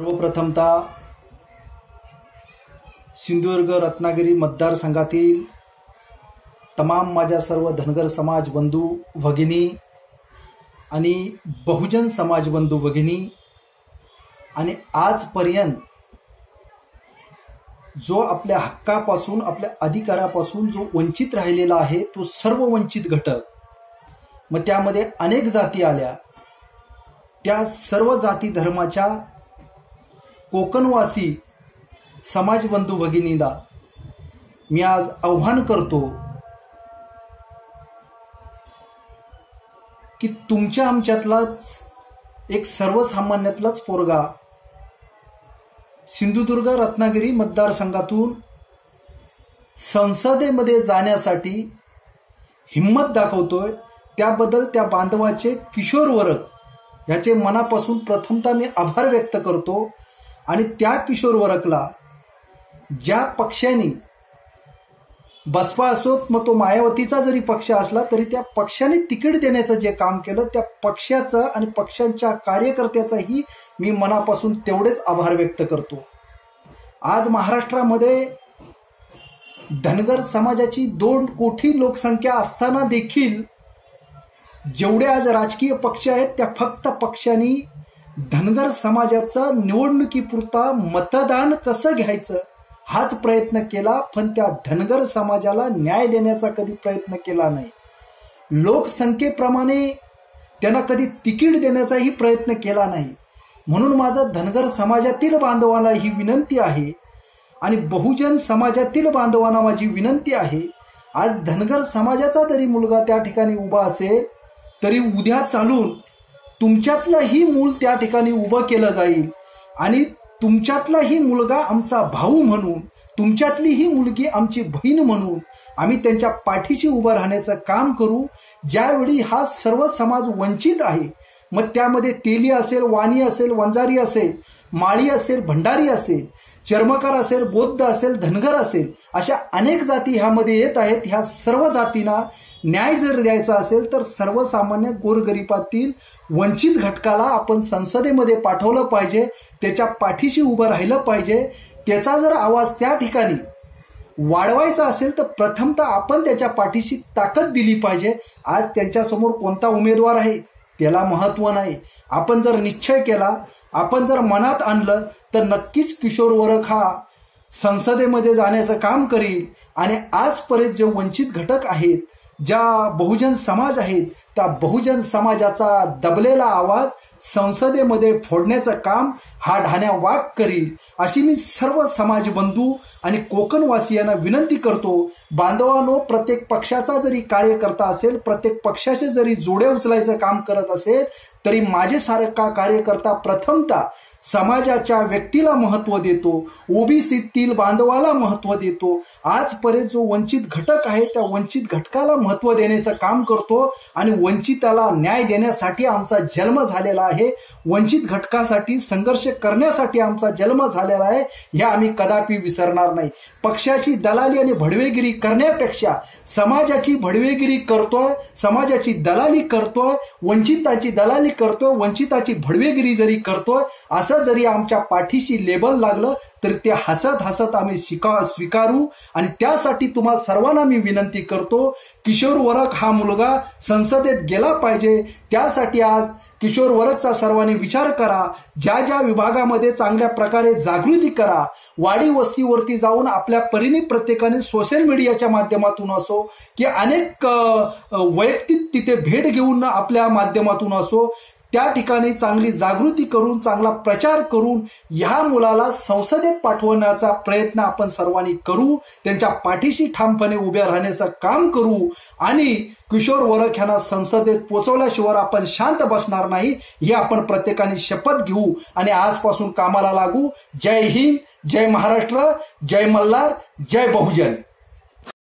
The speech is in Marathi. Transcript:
सर्वप्रथमता सिंधुदुर्ग रत्नागिरी मतदारसंघातील तमाम माझ्या सर्व धनगर समाज बंधू भगिनी आणि बहुजन समाज बंधू भगिनी आणि आजपर्यंत जो आपल्या हक्कापासून आपल्या अधिकारापासून जो वंचित राहिलेला आहे तो सर्व वंचित घटक. मग त्यामध्ये अनेक जाती आल्या. त्या सर्व जाती धर्माच्या कोकणवासी समाज बंधू भगिनीला मी आज आव्हान करतो की तुमच्या आमच्यातलाच एक सर्वसामान्यातलाच पोरगा सिंधुदुर्ग रत्नागिरी मतदारसंघातून संसदेमध्ये जाण्यासाठी हिंमत दाखवतोय. त्याबद्दल त्या बांधवाचे किशोर वरक याचे मनापासून प्रथमतः मी आभार व्यक्त करतो. आणि त्या किशोर वरकला ज्या पक्षाने बसपा असोत मग तो मायावतीचा जरी पक्ष असला तरी त्या पक्षाने तिकीट देण्याचं जे काम केलं त्या पक्षाचं आणि पक्षांच्या कार्यकर्त्याचाही मी मनापासून तेवढेच आभार व्यक्त करतो. आज महाराष्ट्रामध्ये धनगर समाजाची दोन कोटी लोकसंख्या असताना देखील जेवढे आज राजकीय पक्ष आहेत त्या फक्त पक्षांनी धनगर समाजाचा निवडणुकीपुरता मतदान कसं घ्यायचं? हाच प्रयत्न केला पण त्या धनगर समाजाला न्याय देण्याचा कधी प्रयत्न केला नाही. लोकसंख्येप्रमाणे त्यांना कधी तिकीट देण्याचाही प्रयत्न केला नाही. म्हणून माझं धनगर समाजातील बांधवांना ही विनंती आहे आणि बहुजन समाजातील बांधवांना माझी विनंती आहे आज धनगर समाजाचा जरी मुलगा त्या ठिकाणी उभा असेल तरी उद्या चालून तुमच्यातलंही मूल त्या ठिकाणी उभं केलं जाईल. आणि तुमच्यातलाही मुलगा आमचा भाऊ म्हणून तुमच्यातली ही मुलगी आमची बहीण म्हणून आम्ही त्यांच्या पाठीशी उभं राहण्याचं काम करू ज्यावेळी हा सर्व समाज वंचित आहे. मग त्यामध्ये तेली असेल वाणी असेल वंजारी असेल माळी असेल भंडारी असेल चर्मकार असेल बौद्ध असेल धनगर असेल अशा अनेक जाती ह्यामध्ये येत आहेत. ह्या सर्व जातींना न्याय जर द्यायचा असेल तर सर्वसामान्य गोरगरिबातील वंचित घटकाला आपण संसदेमध्ये पाठवलं पाहिजे त्याच्या पाठीशी उभं राहिलं पाहिजे. त्याचा जर आवाज त्या ठिकाणी वाढवायचा असेल तर प्रथमतः आपण त्याच्या पाठीशी ताकद दिली पाहिजे. आज त्यांच्यासमोर कोणता उमेदवार आहे त्याला महत्त्व नाही. आपण जर निश्चय केला आपण जर मनात आणलं तर नक्कीच किशोर वरख हा संसदेमध्ये जाण्याचं काम करील. आणि आजपर्यंत जे वंचित घटक आहेत ज्या बहुजन समाज आहेत त्या बहुजन समाजाचा दबलेला आवाज संसदेमध्ये फोडण्याचं काम हा ढाण्या वाघ करील अशी मी सर्व समाज बंधू आणि कोकणवासियांना विनंती करतो. बांधवानो प्रत्येक पक्षाचा जरी कार्यकर्ता असेल प्रत्येक पक्षाचे जरी जोडे उचलायचं काम करत असेल तरी माझे सारखा कार्यकर्ता प्रथमतः समाजाच्या व्यक्तीला महत्त्व देतो. ओबीसीतील बांधवाला महत्त्व देतो. आजपर्यंत जो वंचित घटक आहे त्या वंचित घटकाला महत्त्व देण्याचं काम करतो आणि वंचिताला न्याय देण्यासाठी आमचा जन्म झालेला आहे. वंचित घटकासाठी संघर्ष करण्यासाठी आमचा जन्म झालेला आहे हे आम्ही कदापि विसरणार नाही. पक्षाची दलाली आणि भडवेगिरी करण्यापेक्षा समाजाची भडवेगिरी करतोय समाजाची दलाली करतोय वंचिताची दलाली करतोय वंचिताची भडवेगिरी जरी करतोय असं जरी आमच्या पाठीशी लेबल लागलं तर ते हसत हसत आम्ही शिका स्वीकारू. आणि त्यासाठी तुम्हा सर्वांना मी विनंती करतो किशोर वरक हा मुलगा संसदेत गेला पाहिजे. त्यासाठी आज किशोर वरदचा सर्वांनी विचार करा. ज्या ज्या विभागामध्ये चांगल्या प्रकारे जागृती करा. वाडी वस्तीवरती जाऊन आपल्या परीने प्रत्येकाने सोशल मीडियाच्या माध्यमातून असो की अनेक वैयक्तिक तिथे भेट घेऊन आपल्या माध्यमातून असो. त्या ठिकाणी चांगली जागृती करून चांगला प्रचार करून ह्या मुलाला संसदेत पाठवण्याचा प्रयत्न आपण सर्वांनी करू त्यांच्या पाठीशी ठामपणे उभ्या राहण्याचं काम करू आणि किशोर वरख यांना संसदेत पोचवल्याशिवाय आपण शांत बसणार नाही हे आपण प्रत्येकाने शपथ घेऊ आणि आजपासून कामाला लागू. जय हिंद जय महाराष्ट्र जय मल्हार जय बहुजन.